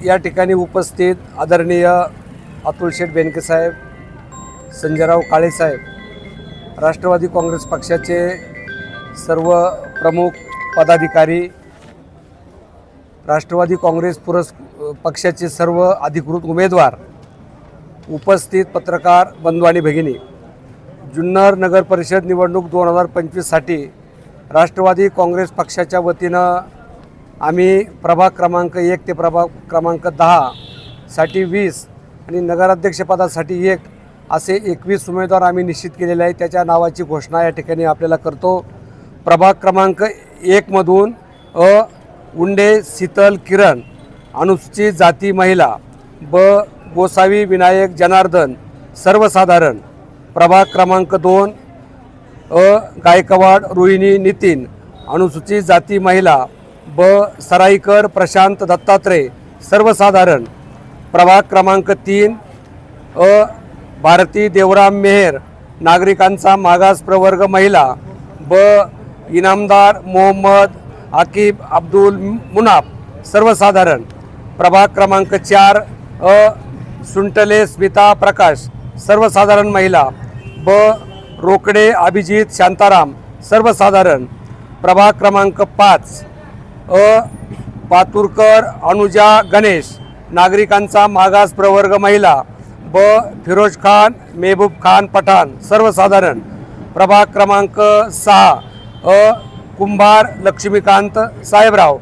या ठिकाणी उपस्थित आदरणीय अतुल शेठ बेनके साहेब संजयराव काळेसाहेब राष्ट्रवादी काँग्रेस पक्षाचे सर्व प्रमुख पदाधिकारी राष्ट्रवादी काँग्रेस पुरस् पक्षाचे सर्व अधिकृत उमेदवार उपस्थित पत्रकार बंधू आणि भगिनी जुन्नर नगर परिषद निवडणूक दोन हजार पंचवीससाठी राष्ट्रवादी काँग्रेस पक्षाच्या वतीनं आम्ही प्रभाग क्रमांक एक ते प्रभाग क्रमांक दहा साठी वीस आणि नगराध्यक्षपदासाठी एक असे एकवीस उमेदवार आम्ही निश्चित केलेले आहे त्याच्या नावाची घोषणा या ठिकाणी आपल्याला करतो. प्रभाग क्रमांक एकमधून अ उंडे शीतल किरण अनुसूचित जाती महिला ब गोसावी विनायक जनार्दन सर्वसाधारण. प्रभाग क्रमांक दोन अ गायकवाड रोहिणी नितीन अनुसूचित जाती महिला ब. सराईकर प्रशांत दत्तात्रय सर्वसाधारण. प्रभाग क्रमांक तीन. अ. भारती देवराम मेहर नागरिकांचा मागास प्रवर्ग महिला. ब. इनामदार मोहम्मद आकिब अब्दुल मुनाफ सर्वसाधारण. प्रभाग क्रमांक चार. अ. सुंटले स्मिता प्रकाश सर्वसाधारण महिला. ब. रोकडे अभिजित शांताराम सर्वसाधारण. प्रभाग क्रमांक पाच. अ. पातुरकर अनुजा गणेश नागरिकांचा मागास प्रवर्ग महिला ब. फिरोज खान मेहबूब खान पठाण सर्वसाधारण. प्रभाग क्रमांक सहा अ. कुंभार लक्ष्मीकांत साहेबराव.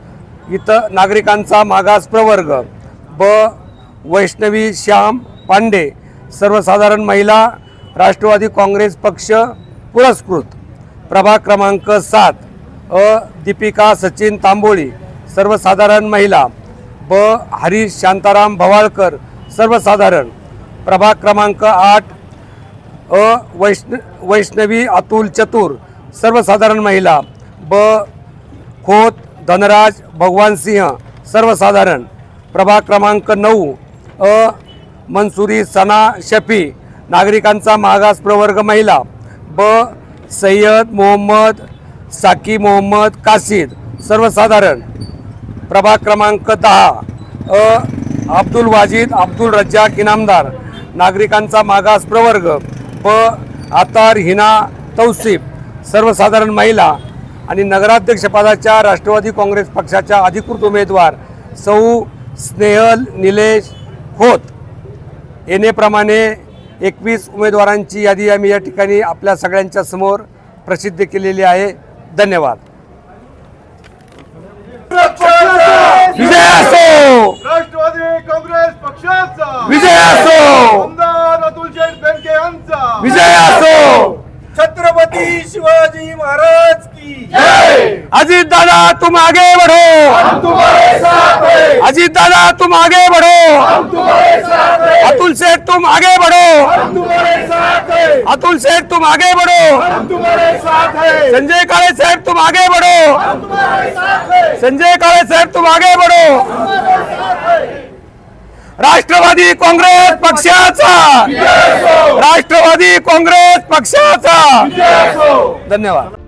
इथं नागरिकांचा मागास प्रवर्ग ब. वैष्णवी श्याम पांडे सर्वसाधारण महिला राष्ट्रवादी काँग्रेस पक्ष पुरस्कृत. प्रभाग क्रमांक सात अ दीपिका सचिन तांबोळी सर्वसाधारण महिला ब हरीश शांताराम भवाळकर सर्वसाधारण. प्रभाग क्रमांक आठ अ वैष्ण वैष्णवी अतुल चतुर सर्वसाधारण महिला ब खोत धनराज भगवान सिंह सर्वसाधारण. प्रभाग क्रमांक नऊ अ मनसुरी सना शफी नागरिकांचा मागास प्रवर्ग महिला ब सय्यद मोहम्मद साकी मोहम्मद कासिद सर्वसाधारण. प्रभाग क्रमांक दहा. अ अब्दुल वाजिद अब्दुल रज्जाक इनामदार. नागरिकांचा मागास प्रवर्ग. प आतार हिना तौसिफ सर्वसाधारण महिला. आणि नगराध्यक्षपदाच्या राष्ट्रवादी काँग्रेस पक्षाच्या अधिकृत उमेदवार सौ स्नेहल निलेश खोत. येणेप्रमाणे एकवीस उमेदवारांची यादी आम्ही या ठिकाणी आपल्या सगळ्यांच्या समोर प्रसिद्ध केलेली आहे. धन्यवाद. विजय असो! राष्ट्रवादी काँग्रेस पक्षाचा! विजय असो! आमदार अतुल शेठ बेनके यांचा! विजय असो! छत्रपती शिवाजी महाराज की अजीत दादा तुम आगे बढ़ो! अजीत दादा तुम आगे बढ़ो। अतुल सेठ तुम आगे बढ़ो। अतुल सेठ तुम आगे बढ़ो। संजय काळे साहेब तुम आगे बढ़ो। संजय काळे साहेब तुम आगे बढ़ो। राष्ट्रवादी काँग्रेस पक्षाचा। राष्ट्रवादी काँग्रेस पक्षाचा। धन्यवाद।